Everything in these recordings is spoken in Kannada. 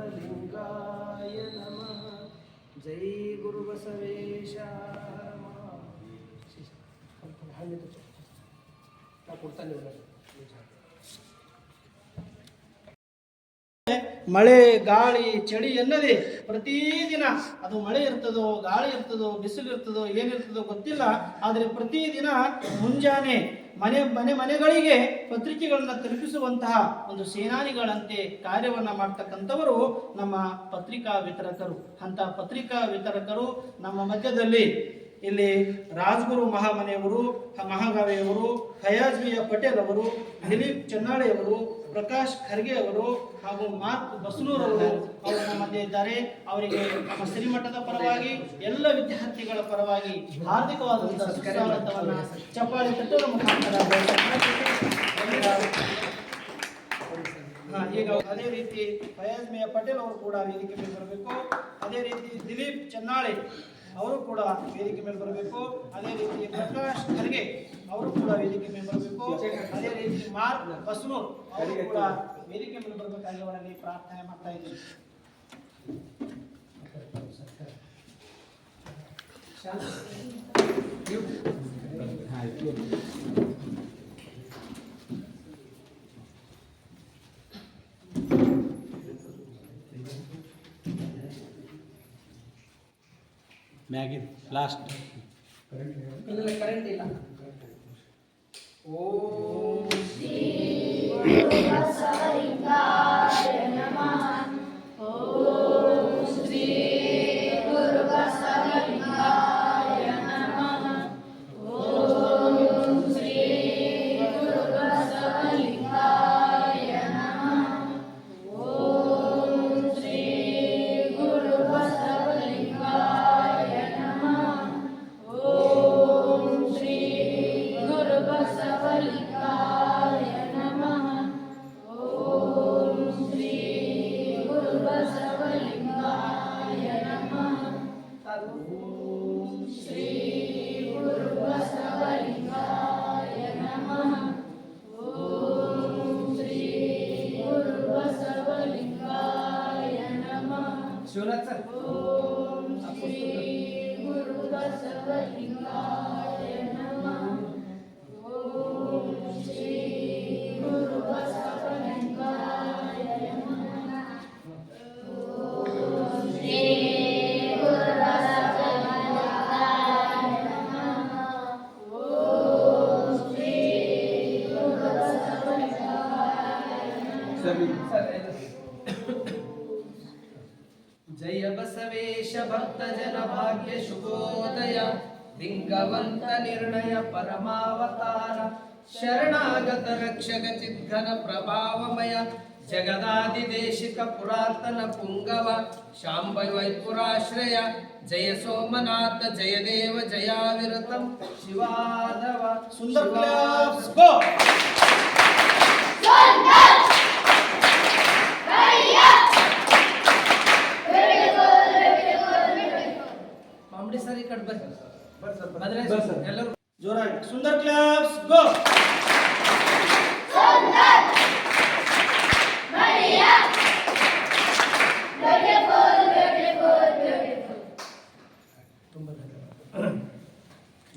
ಗುರುಬಸವಲಿಂಗಾಯ ನಮಃ ಜೈ ಗುರುಬಸವೇಶ ಮಳೆ ಗಾಳಿ ಚಳಿ ಎನ್ನದೆ ಪ್ರತಿದಿನ ಅದು ಮಳೆ ಇರ್ತದೋ, ಗಾಳಿ ಇರ್ತದೋ, ಬಿಸಿಲು ಇರ್ತದೋ, ಏನಿರ್ತದೋ ಗೊತ್ತಿಲ್ಲ. ಆದರೆ ಪ್ರತಿದಿನ ಮುಂಜಾನೆ ಮನೆ ಮನೆ, ಮನೆಗಳಿಗೆ ಪತ್ರಿಕೆಗಳನ್ನು ತಲುಪಿಸುವಂತಹ ಒಂದು ಸೇನಾನಿಗಳಂತೆ ಕಾರ್ಯವನ್ನ ಮಾಡ್ತಕ್ಕಂಥವರು ನಮ್ಮ ಪತ್ರಿಕಾ ವಿತರಕರು. ಅಂತ ಪತ್ರಿಕಾ ವಿತರಕರು ನಮ್ಮ ಮಧ್ಯದಲ್ಲಿ ಇಲ್ಲಿ ರಾಜ್ಗುರು ಮಹಾಮನೆಯವರು, ಮಹಾಗಾವೆಯವರು ಹಯಾಜ್ವಿಯ ಪಟೇಲ್ ಅವರು ದಿಲೀಪ್ ಚೆನ್ನಾಳೆಯವರು ಪ್ರಕಾಶ್ ಖರ್ಗೆ ಅವರು ಹಾಗೂ ಮಾರ್ಕ್ ಬಸ್ನೂರ್ ಅವರು ನಮ್ಮ ಮಧ್ಯೆ ಇದ್ದಾರೆ ಅವರಿಗೆ ನಮ್ಮ ಶ್ರೀಮಠದ ಪರವಾಗಿ ಎಲ್ಲ ವಿದ್ಯಾರ್ಥಿಗಳ ಪರವಾಗಿ ಹಾರ್ದಿಕವಾದಂತಹ ಸ್ವಾಗತವನ್ನು ಚಪ್ಪಾಳೆ ತಟ್ಟುವ ಮುಖಾಂತರ ಈಗ ಅದೇ ರೀತಿ ಫಯಾಜ್ ಪಟೇಲ್ ಅವರು ಕೂಡ ವೇದಿಕೆ ಬರಬೇಕು. ಅದೇ ರೀತಿ ದಿಲೀಪ್ ಚೆನ್ನಾಳೆ ಅವರು ಕೂಡ ವೇದಿಕೆ ಮೇಲೆ ಬರಬೇಕು. ಅದೇ ರೀತಿ ಪ್ರಕಾಶ್ ಖರ್ಗೆ ಅವರು ಕೂಡ ವೇದಿಕೆ ಮೇಲೆ ಬರಬೇಕು. ಅದೇ ರೀತಿ ಮಾರ್ಕ್ ಬಸ್ನೂರ್ ಅವರು ಕೂಡ ವೇದಿಕೆ ಮೇಲೆ ಬರಬೇಕಾಗಿ ಅವರಲ್ಲಿ ಪ್ರಾರ್ಥನೆ ಮಾಡ್ತಾ ಇದ್ದೀನಿ ಮ್ಯಾಗಿನ್ ಲಾಸ್ಟ್ ಕರೆಂಟ್ ಇಲ್ಲ. ಓಂ ರಕ್ಷಕ ಚಿದ್ಘನ ಪ್ರಭಾವಮಯ ಜಗದಾದಿದೇಶಿಕ ಪುರಾತನ ಪುಂಗವ ಶಾಂಬ ವೈಪುರಾಶ್ರಯ ಜಯ ಸೋಮನಾಥ ಜಯ ದೇವ ಜಯಾವಿರತಂ ಶಿವಾದವ ಸುಂದರ್ ಗೋ ಮಾಮಡಿ ಸರ್ ಈ ಕಡೆ ಬರ್ರಿ ಬಂದ್ರೆ ಎಲ್ಲರೂ ಜೋರಾಗಿ ಸುಂದರ್ ಕ್ಲಾಪ್ಸ್ ಗೋ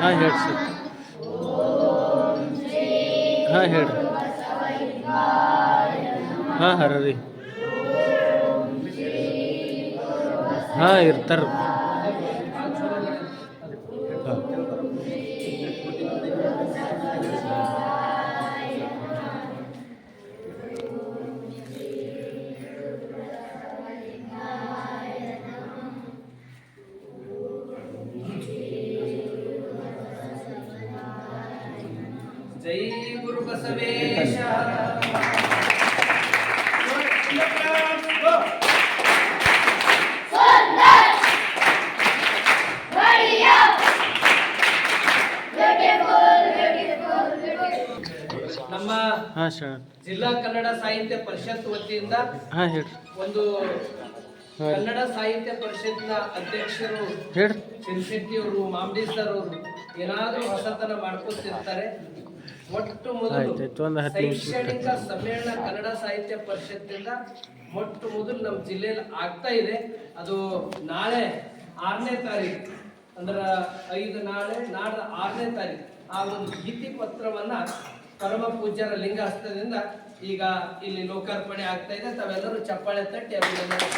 ಹಾಂ ಅಲ್ಲ ಸರ್. ಹಾಂ ಹೇಳಿ ಹಾಂ ಹೇಳ್ರಿ. ಹಾಂ ಹರ ರೀ ಹಾಂ ಇರ್ತಾರ ಗುರು ಬಸವೇಶ. ನಮ್ಮ ಜಿಲ್ಲಾ ಕನ್ನಡ ಸಾಹಿತ್ಯ ಪರಿಷತ್ ವತಿಯಿಂದ ಒಂದು ಕನ್ನಡ ಸಾಹಿತ್ಯ ಪರಿಷತ್ನ ಅಧ್ಯಕ್ಷರು ಶಿರ್ಶೆಟ್ಟಿ ಅವರು ಮಾಮಡಿ ಸರ್ ಅವರು ಏನಾದ್ರೂ ಹೊಸತನ ಮಾಡ್ಕೊತಿರ್ತಾರೆ. ಮೊಟ್ಟ ಮೊದಲು ಶೈಕ್ಷಣಿಕ ಸಮ್ಮೇಳನ ಕನ್ನಡ ಸಾಹಿತ್ಯ ಪರಿಷತ್ತಿಂದ ಮೊಟ್ಟ ಮೊದಲು ನಮ್ಮ ಜಿಲ್ಲೆಯಲ್ಲಿ ಆಗ್ತಾ ಇದೆ. ಅದು ನಾಳೆ ಆರನೇ ತಾರೀಕು ಅಂದ್ರೆ ಐದು ನಾಳೆ ನಾಡ ಆರನೇ ತಾರೀಕು. ಆ ಒಂದು ಭೀತಿ ಪತ್ರವನ್ನ ಪರಮ ಪೂಜ್ಯರ ಲಿಂಗ ಹಸ್ತದಿಂದ ಈಗ ಇಲ್ಲಿ ಲೋಕಾರ್ಪಣೆ ಆಗ್ತಾ ಇದೆ. ತಾವೆಲ್ಲರೂ ಚಪ್ಪಾಳೆ ತಟ್ಟಿ ಅಭಿನಂದನೆ.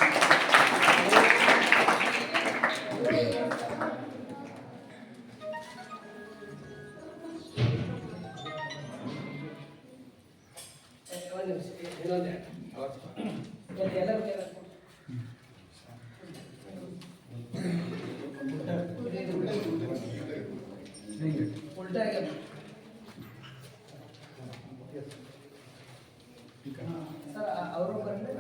ಇನ್ನೊಂದೇ. ಎಲ್ಲರೂ. ಉಲ್ಟಾ. ಸರ್ ಅವರು ಬಂದ್ರೆ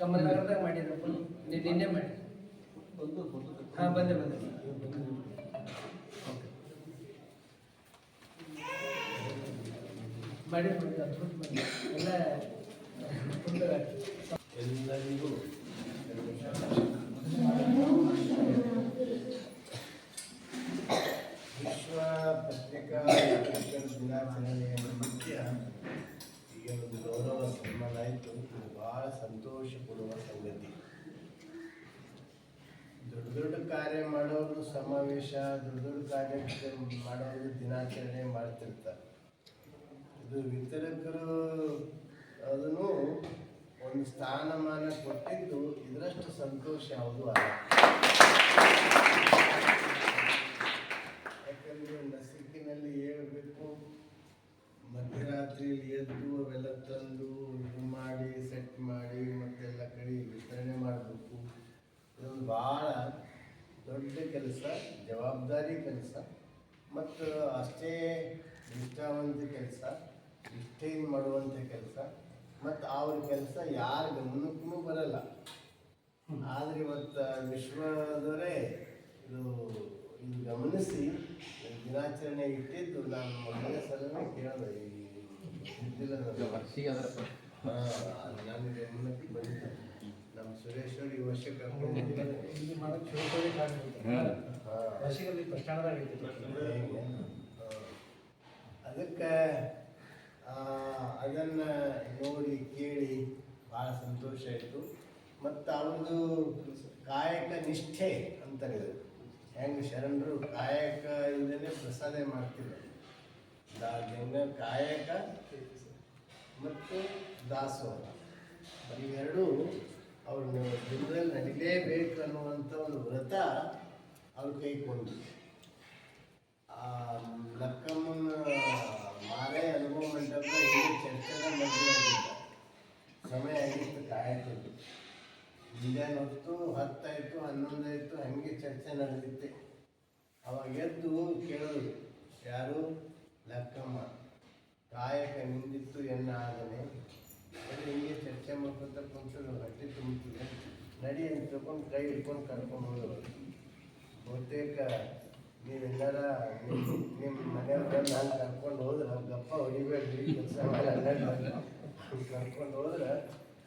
ಕಮಲ್ ನಗರದಾಗ ಮಾಡಿದ್ರಪ್ಪ ನೀವು ನಿನ್ನೆ ಮಾಡಿ ಹಾ ಬಂದೆ ಬಂದೆ ಮಾಡಿ ಮಾಡಿ ಅದ್ಭುತ ಮಾಡಿ ಎಲ್ಲ full ಎಲ್ಲರಿಗೂ ವಿಶ್ವ ಪತ್ರಿಕಾ ದಿನಾಚರಣೆಯ ನಿಮಿತ್ತ ಈಗ ಒಂದು ಗೌರವ ಸನ್ಮಾನ ಆಯಿತು ಇದು ಬಹಳ ಸಂತೋಷ ಕೊಡುವ ಸಂಗತಿ ದೊಡ್ಡ ದೊಡ್ಡ ಕಾರ್ಯ ಮಾಡೋರು ಸಮಾವೇಶ, ದೊಡ್ಡ ದೊಡ್ಡ ಕಾರ್ಯ ಮಾಡೋರು ದಿನಾಚರಣೆ ಮಾಡ್ತಿರ್ತಾರೆ. ಇದು ವಿತರಕರು ಅದನ್ನು ಒಂದು ಸ್ಥಾನಮಾನ ಕೊಟ್ಟಿದ್ದು ಇದರಷ್ಟು ಸಂತೋಷ ಯಾವುದು ಅಲ್ಲ. ಯಾಕಂದ್ರೆ ನಸಿಕಿನಲ್ಲಿ ಹೇಳ್ಬೇಕು ಮಧ್ಯರಾತ್ರಿಯಲ್ಲಿ ಎದ್ದು ಅವೆಲ್ಲ ತಂದು ಇದು ಮಾಡಿ ಸೆಟ್ ಮಾಡಿ ಮತ್ತೆಲ್ಲ ಕಡೆ ವಿತರಣೆ ಮಾಡಬೇಕು. ಇದೊಂದು ಭಾಳ ದೊಡ್ಡ ಕೆಲಸ, ಜವಾಬ್ದಾರಿ ಕೆಲಸ, ಮತ್ತು ಅಷ್ಟೇ ನಿಷ್ಠಾವಂತ ಕೆಲಸ, ನಿಷ್ಠೆಯಿಂದ ಮಾಡುವಂಥ ಕೆಲಸ. ಮತ್ತು ಅವ್ರ ಕೆಲಸ ಯಾರ ಗಮನಕ್ಕೂ ಬರಲ್ಲ. ಆದರೆ ಇವತ್ತು ವಿಶ್ವದವರೇ ಇದು ಇದು ಗಮನಿಸಿ ದಿನಾಚರಣೆ ಇಟ್ಟಿದ್ದು ನಾನು ಮೊದಲ ಸಲನೇ ಕೇಳಿದೆ ಈ ಇದ್ದಿಲ್ಲ ನನಗೆ. ಹಾ, ಅದು ನನ್ನ ಗಮನಕ್ಕೆ ಬಂದಿದೆ ನಮ್ಮ ಸುರೇಶ್ವರಿ ವರ್ಷ ಕರ್ಕೊಂಡು ಇಲ್ಲಿ ಮಾಡೋದು ಸ್ಟ್ಯಾಂಡ್ದಾಗ ಅದಕ್ಕೆ ಅದನ್ನು ನೋಡಿ ಕೇಳಿ ಭಾಳ ಸಂತೋಷ ಆಯಿತು. ಮತ್ತು ಅವ್ರದ್ದು ಕಾಯಕ ನಿಷ್ಠೆ ಅಂತಾರೆ ಹೆಂಗೆ ಶರಣರು ಕಾಯಕ ಇಲ್ಲದೇ ಪ್ರಸಾದ ಮಾಡ್ತಿದ್ರು ದಾನ ಕಾಯಕ ಮತ್ತು ದಾಸೋಹ. ಇವೆರಡೂ ಅವ್ರ ಜನರಲ್ಲಿ ನಡಿಲೇಬೇಕು ಅನ್ನುವಂಥ ಒಂದು ವ್ರತ ಅವ್ರು ಕೈಕೊಂಡು ಆ, ಲಕ್ಕಮ್ಮನ ಮಂಟಪ ಇಲ್ಲಿ ಆಗಿದ್ದ ಸಮಯ ಆಗಿತ್ತು ಕಾಯಕದ್ದು ಮುಂಜಾನೆ ಹೊತ್ತು ಹತ್ತಾಯಿತು ಹನ್ನೊಂದಾಯಿತು ಹಾಗೆ ಚರ್ಚೆ ನಡೆದಿತ್ತೆ ಅವಾಗ ಎದ್ದು ಕೇಳೋದು ಯಾರು ಲಕ್ಕಮ್ಮ ಕಾಯಕ ನಿಂದಿತ್ತು ಎನ್ನ ಆಗನೆ ಹಿಂಗೆ ಚರ್ಚೆ ಮಾಡ್ಕೊತ ಕುಂತು ಹೊಟ್ಟೆ ತುಂಬುತ್ತಿದೆ ನಡಿ ಅಂತ ತಿಳ್ಕೊಂಡು ಕೈ ಹಿಡ್ಕೊಂಡು ಕರ್ಕೊಂಡು ಹೋಗೋದು ಬಹುತೇಕ ನೀವೆಲ್ಲರ ನಿಮ್ಮ ಮನೆಯವ್ರ ನಾನು ಕರ್ಕೊಂಡು ಹೋದ್ರೆ ಗಪ್ಪ ಹೊಡಿಬೇಡ್ರಿ, ಕೆಲಸ ಕರ್ಕೊಂಡು ಹೋದ್ರೆ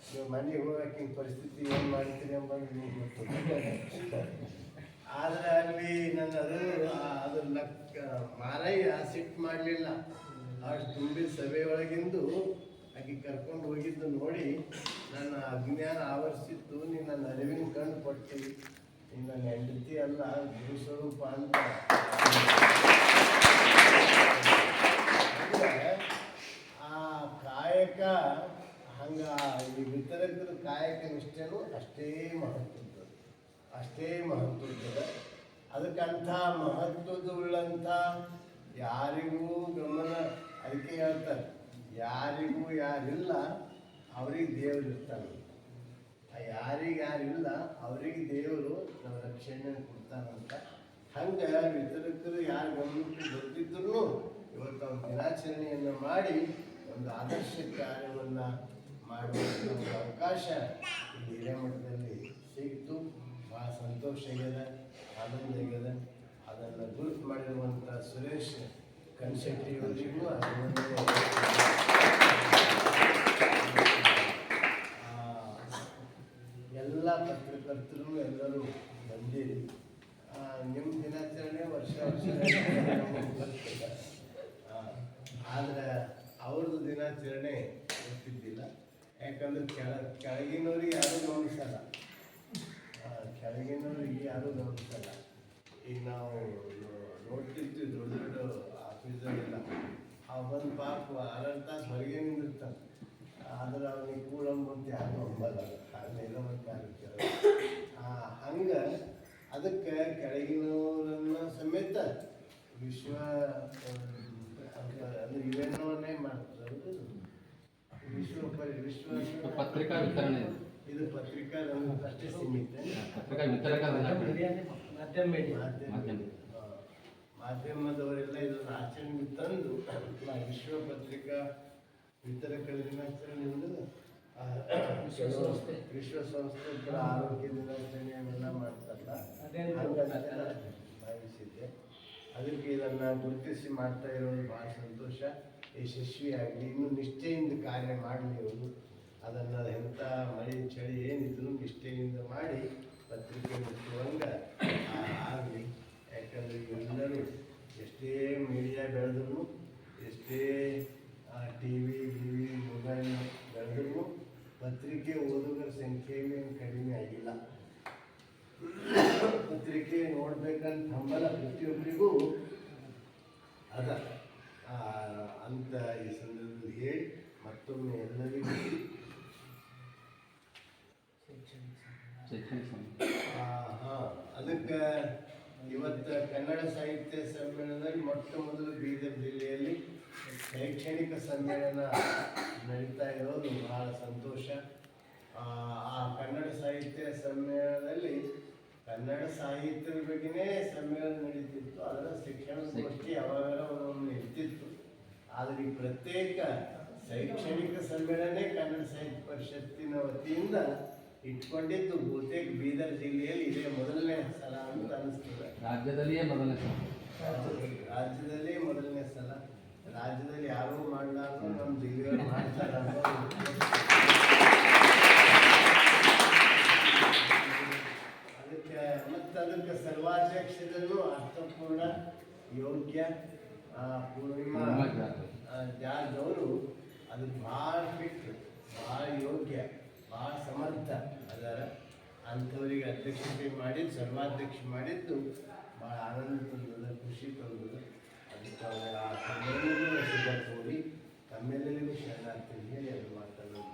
ನೀವು ಮನೆಗೆ ಹೋಗಕ್ಕಿನ ಪರಿಸ್ಥಿತಿ ಏನು ಮಾಡ್ತೀರಿ ಎಂಬುದು ನಿಮ್ಗೆ ಆದ್ರೆ ಅಲ್ಲಿ ನನ್ನದು ಅದು ಲಕ್ಕ ಮಾರಯ್ಯ ಸಿಟ್ಟು ಮಾಡಲಿಲ್ಲ. ಅಷ್ಟು ತುಂಬಿದ ಸಭೆ ಒಳಗಿಂದು ಆಕೆ ಕರ್ಕೊಂಡು ಹೋಗಿದ್ದು ನೋಡಿ ನನ್ನ ಅಜ್ಞಾನ ಆವರಿಸಿತ್ತು ನೀನು ನನ್ನ ಅರಿವಿನ ಕಣ್ಣು ಕೊಟ್ಟು ನನ್ನ ಹೆಂಡತಿ ಅಲ್ಲ ಗುರು ಸ್ವರೂಪ ಅಂತ. ಆ ಕಾಯಕ ಹಂಗ ಈ ವಿತರಕರ ಕಾಯಕ ನಿಷ್ಠೆನೂ ಅಷ್ಟೇ ಮಹತ್ವದ್ದು. ಅಷ್ಟೇ ಮಹತ್ವದ್ದು. ಅದಕ್ಕಂಥ ಮಹತ್ವದ ಉಳ್ಳಂಥ ಯಾರಿಗೂ ಗಮನ, ಅದಕ್ಕೆ ಹೇಳ್ತಾರೆ, ಯಾರಿಗೂ ಯಾರಿಲ್ಲ, ಅವ್ರಿಗೆ ದೇವ್ರು ಇರ್ತಾನೆ ಆ ಯಾರಿಗೆ ಯಾರಿಲ್ಲ ಅವರಿಗೆ ದೇವರು ನಮ್ಮ ರಕ್ಷಣೆ ಕೊಡ್ತಾರಂತ ಹಂಗೆ ವಿತರಕರು ಯಾರು ಗಮನಕ್ಕೆ ಗೊತ್ತಿದ್ರು ಇವತ್ತು ಅವ್ರ ದಿನಾಚರಣೆಯನ್ನು ಮಾಡಿ ಒಂದು ಆದರ್ಶ ಕಾರ್ಯವನ್ನು ಮಾಡುವ ಅವಕಾಶ ಹಿರೇಮಠದಲ್ಲಿ ಸಿಕ್ತು ಭಾಳ ಸಂತೋಷ ಆಗ್ಯದ, ಆನಂದ ಆಗ್ಯದ. ಅದನ್ನು ಗುರುತು ಮಾಡಿರುವಂಥ ಸುರೇಶ್ ಕನ್ಶೆಟ್ಟಿ ಅವರಿಗೂ ಎಲ್ಲ ಪತ್ರಕರ್ತರು ಎಲ್ಲರೂ ಬಂದಿರಿ. ನಿಮ್ಮ ದಿನಾಚರಣೆ ವರ್ಷ ವರ್ಷ ಆದರೆ ಅವ್ರದ್ದು ದಿನಾಚರಣೆ ಗೊತ್ತಿದ್ದಿಲ್ಲ. ಯಾಕಂದ್ರೆ ಕೆಳ, ಕೆಳಗಿನವ್ರಿಗೆ ಯಾರೂ ಗಮನಿಸಲ್ಲ. ಕೆಳಗಿನವ್ರಿಗೆ ಯಾರೂ ಗಮನಿಸಲ್ಲ. ಈಗ ನಾವು ನೋಡ್ತಿರ್ತೀವಿ ದೊಡ್ಡ ದೊಡ್ಡ ಆಫೀಸರೆಲ್ಲ ಅವ ಬಂದು ಪಾಪ ತಾಸು ಹೊರಗೆ ನಿಂದಿರ್ತಾನೆ. ಆದ್ರೆ ಅವನಿಗೆ ಕೂಡಂಬಂತ ಯಾರು ನಂಬಲ್ಲ. ಮತ್ತೆ ಹಂಗೆ ಅದಕ್ಕೆ ಕೆಳಗಿನವರನ್ನ ಸಮೇತ ವಿಶ್ವ ಅಂದ್ರೆ ಇವೆಲ್ಲವನ್ನೇ ಮಾಡ್ತಾರೆ ವಿಶ್ವ ವಿಶ್ವ ಪತ್ರಿಕಾ ವಿತರಣೆ ಇದೆ. ಪತ್ರಿಕಾ ಅಷ್ಟೇ ಸೀಮಿತ ಪತ್ರಿಕಾ ವಿತರಕ ಮಧ್ಯಮ ಮಾಧ್ಯಮದವರೆಲ್ಲ ಇದನ್ನು ಆಚರಣೆಗೆ ತಂದು ವಿಶ್ವ ಪತ್ರಿಕಾ ವಿತರಕರ ದಿನಾಚರಣೆ ವಿಶ್ವಸಂಸ್ಥೆ. ವಿಶ್ವಸಂಸ್ಥೆ ಕೂಡ ಆರೋಗ್ಯ ದಿನಾಚರಣೆ ಮಾಡ್ತಾರಲ್ಲ ಹಂಗಂತ ಭಾವಿಸಿದ್ದೆ ಅದಕ್ಕೆ ಇದನ್ನು ಗುರುತಿಸಿ ಮಾಡ್ತಾ ಇರೋದು ಭಾಳ ಸಂತೋಷ ಯಶಸ್ವಿಯಾಗಲಿ ಇನ್ನೂ ನಿಷ್ಠೆಯಿಂದ ಕಾರ್ಯ ಮಾಡಲಿ ಅವರು ಅದನ್ನು ಎಂಥ ಮಳೆ ಚಳಿ ಏನಿದ್ರು ನಿಷ್ಠೆಯಿಂದ ಮಾಡಿ ಪತ್ರಿಕೆ ಮುಚ್ಚುವಂಗೆ ಆಗಲಿ ಯಾಕಂದರೆ ಎಲ್ಲರೂ ಎಷ್ಟೇ ಮೀಡಿಯಾ ಬೆಳೆದ್ರು ಎಷ್ಟೇ ಟಿ ವಿ ಮೊಬೈಲ್ ಬೆಳೆದ್ರು ಪತ್ರಿಕೆ ಓದುಗರ ಸಂಖ್ಯೆ ಏನು ಕಡಿಮೆ ಆಗಿಲ್ಲ. ಪತ್ರಿಕೆ ನೋಡ್ಬೇಕಂತ ಹಂಬಲ ಪ್ರತಿಯೊಬ್ಬರಿಗೂ ಅದ. ಆ, ಅಂತ ಈ ಸಂದರ್ಭದಲ್ಲಿ ಹೇಳಿ ಮತ್ತೊಮ್ಮೆ ಎಲ್ಲರಿಗೂ ಹಾಂ. ಅದಕ್ಕೆ ಇವತ್ತು ಕನ್ನಡ ಸಾಹಿತ್ಯ ಸಮ್ಮೇಳನದಲ್ಲಿ ಮೊಟ್ಟ ಮೊದಲು ಬೀದರ್ ಜಿಲ್ಲೆಯಲ್ಲಿ ಶೈಕ್ಷಣಿಕ ಸಮ್ಮೇಳನ ನಡೀತಾ ಇರೋದು ಬಹಳ ಸಂತೋಷ. ಆ ಆ ಕನ್ನಡ ಸಾಹಿತ್ಯ ಸಮ್ಮೇಳನದಲ್ಲಿ ಕನ್ನಡ ಸಾಹಿತ್ಯದ ಬಗ್ಗೆನೇ ಸಮ್ಮೇಳನ ನಡೀತಿತ್ತು. ಅದರ ಶಿಕ್ಷಣಗೋಷ್ಠಿ ಯಾವಾಗ ಒಂದೊಂದು ಇರ್ತಿತ್ತು ಆದರೆ ಈ ಪ್ರತ್ಯೇಕ ಶೈಕ್ಷಣಿಕ ಸಮ್ಮೇಳನೇ ಕನ್ನಡ ಸಾಹಿತ್ಯ ಪರಿಷತ್ತಿನ ವತಿಯಿಂದ ಇಟ್ಕೊಂಡಿದ್ದು ಬಹುತೇಕ ಬೀದರ್ ಜಿಲ್ಲೆಯಲ್ಲಿ ಇದೇ ಮೊದಲನೇ ಸಲ ಅಂತ ಅನಿಸ್ತದೆ. ರಾಜ್ಯದಲ್ಲಿಯೇ ಮೊದಲನೇ ಸಲ. ರಾಜ್ಯದಲ್ಲೇ ಮೊದಲನೇ ಸಲ. ರಾಜ್ಯದಲ್ಲಿ ಯಾರೂ ಮಾಡಲಾರ್ದು ನಮ್ಮ ಜಿಲ್ಲೆಯವರು ಮಾಡ್ತಾರೆ ಅದಕ್ಕೆ ಮತ್ತು ಅದಕ್ಕೆ ಸರ್ವಾಧ್ಯಕ್ಷರನ್ನು ಅರ್ಥಪೂರ್ಣ ಯೋಗ್ಯ ಪೂರ್ಣಿಮಾ ಜಾರ್ಜ್ ಅವರು ಅದು ಭಾಳ ಫಿಟ್ ಭಾಳ ಯೋಗ್ಯ, ಭಾಳ ಸಮರ್ಥ ಅದರ. ಅಂಥವರಿಗೆ ಅಧ್ಯಕ್ಷತೆ ಮಾಡಿದ್ದು, ಸರ್ವಾಧ್ಯಕ್ಷ ಮಾಡಿದ್ದು ಭಾಳ ಆನಂದ ತಂದದ ಖುಷಿ ತಂದದ ಅವರ ಆತ್ಮನೆಲ್ಲೂ ಶುಭ ಕೋರಿ ತಮ್ಮೆಲ್ಲರಿಗೂ ಶರಣಾರ್ಥಿ ಅದು